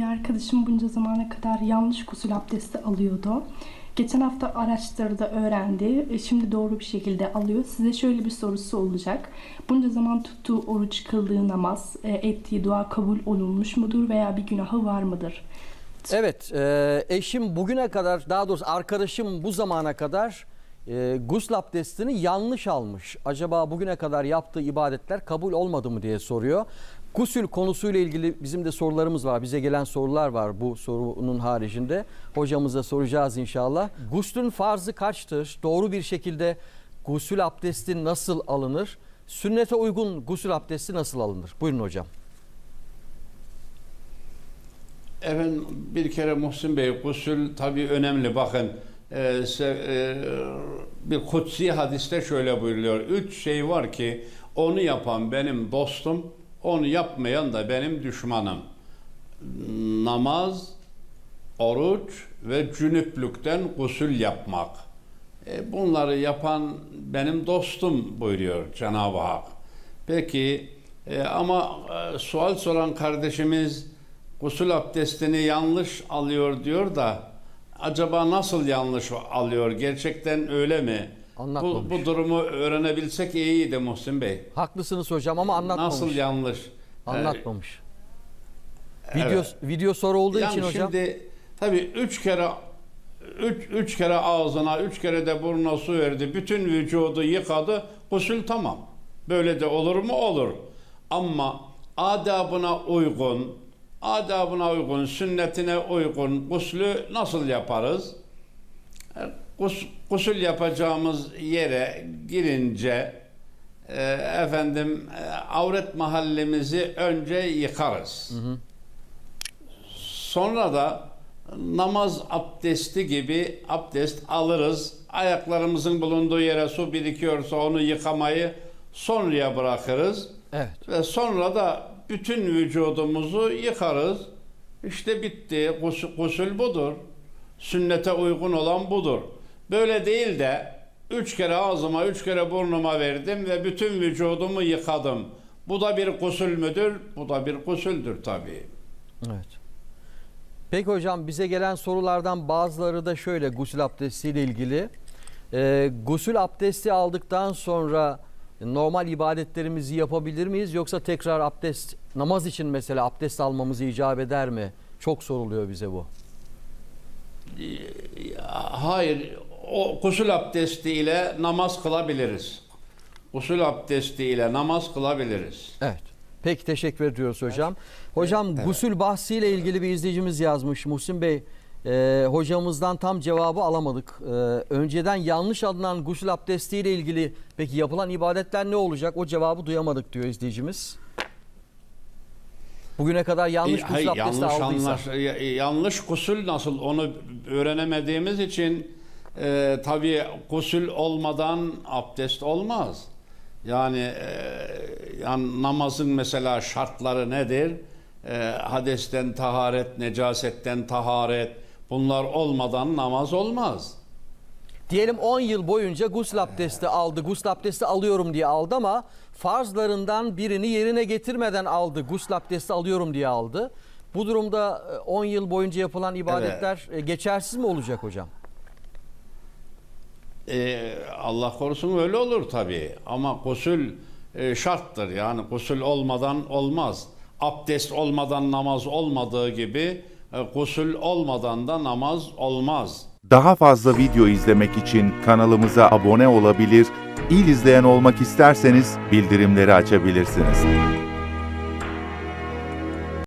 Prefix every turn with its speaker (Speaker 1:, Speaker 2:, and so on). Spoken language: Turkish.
Speaker 1: bir arkadaşım bunca zamana kadar yanlış gusül abdesti alıyordu. Geçen hafta araştırdı, öğrendi. E, Şimdi doğru bir şekilde alıyor. Size şöyle bir sorusu olacak. Bunca zaman tuttuğu oruç, kıldığı namaz, e, ettiği dua kabul olunmuş mudur veya bir günahı var mıdır?
Speaker 2: Evet, e, eşim bugüne kadar, daha doğrusu arkadaşım bu zamana kadar e, gusül abdestini yanlış almış. Acaba bugüne kadar yaptığı ibadetler kabul olmadı mı diye soruyor. Gusül konusuyla ilgili bizim de sorularımız var. Bize gelen sorular var bu sorunun haricinde. Hocamıza soracağız inşallah. Guslün farzı kaçtır? Doğru bir şekilde gusül abdesti nasıl alınır? Sünnete uygun gusül abdesti nasıl alınır? Buyurun hocam.
Speaker 3: Efendim bir kere Muhsin Bey gusül tabii önemli. Bakın bir kutsi hadiste şöyle buyuruluyor. Üç şey var ki onu yapan benim dostum, onu yapmayan da benim düşmanım. Namaz, oruç ve cünüplükten gusül yapmak. E, bunları yapan benim dostum buyuruyor Cenab-ı Hak. Peki e, ama e, sual soran kardeşimiz gusül abdestini yanlış alıyor diyor da acaba nasıl yanlış alıyor? Gerçekten öyle mi? Bu,
Speaker 2: Anlatmamış.
Speaker 3: bu durumu öğrenebilsek iyiydi Muhsin Bey.
Speaker 2: Haklısınız hocam ama anlatmamış.
Speaker 3: Nasıl yanlış?
Speaker 2: Anlatmamış.
Speaker 3: Ee,
Speaker 2: Video
Speaker 3: evet.
Speaker 2: video soru olduğu
Speaker 3: Yani
Speaker 2: için hocam.
Speaker 3: şimdi tabii üç kere üç, üç kere ağzına, üç kere de burnuna su verdi. Bütün vücudu yıkadı. Gusül tamam. Böyle de olur mu? Olur. Ama adabına uygun, adabına uygun, sünnetine uygun guslü nasıl yaparız? Gus- Gusül yapacağımız yere girince e, efendim e, avret mahallemizi önce yıkarız. Sonra da namaz abdesti gibi abdest alırız. Ayaklarımızın bulunduğu yere su birikiyorsa onu yıkamayı sonraya bırakırız.
Speaker 2: Evet.
Speaker 3: Ve sonra da bütün vücudumuzu yıkarız. İşte bitti. Gusül, budur. Sünnete uygun olan budur. Böyle değil de üç kere ağzıma, üç kere burnuma verdim ve bütün vücudumu yıkadım. Bu da bir gusül müdür? Bu da bir gusüldür tabii.
Speaker 2: Evet. Peki hocam bize gelen sorulardan bazıları da şöyle gusül abdestiyle ilgili. Ee, gusül abdesti aldıktan sonra normal ibadetlerimizi yapabilir miyiz yoksa tekrar abdest namaz için mesela abdest almamızı icap eder mi? Çok soruluyor bize bu.
Speaker 3: Hayır, o gusül abdesti ile namaz kılabiliriz. Gusül abdesti ile namaz kılabiliriz.
Speaker 2: Evet. Peki teşekkür ediyoruz hocam. Hocam gusül bahsiyle ilgili bir izleyicimiz yazmış Muhsin Bey. E, hocamızdan tam cevabı alamadık. E, önceden yanlış alınan gusül abdestiyle ilgili peki yapılan ibadetler ne olacak? O cevabı duyamadık diyor izleyicimiz. Bugüne kadar yanlış
Speaker 3: E,
Speaker 2: gusül
Speaker 3: hayır,
Speaker 2: abdesti
Speaker 3: yanlış
Speaker 2: aldıysa.
Speaker 3: anlaş- ya- yanlış gusül nasıl onu öğrenemediğimiz için e, tabii gusül olmadan abdest olmaz. Yani, e, yani namazın mesela şartları nedir? E, hadesten taharet, necasetten taharet bunlar olmadan namaz olmaz.
Speaker 2: Diyelim 10 yıl boyunca gusül abdesti aldı. Gusül abdesti alıyorum diye aldı ama farzlarından birini yerine getirmeden aldı. Gusül abdesti alıyorum diye aldı. Bu durumda e, 10 yıl boyunca yapılan ibadetler e, geçersiz mi olacak hocam?
Speaker 3: Ee, Allah korusun öyle olur tabii. Ama gusül e, şarttır. Yani gusül olmadan olmaz. Abdest olmadan namaz olmadığı gibi e, gusül olmadan da namaz olmaz.
Speaker 4: Daha fazla video izlemek için kanalımıza abone olabilir, il izleyen olmak isterseniz bildirimleri açabilirsiniz.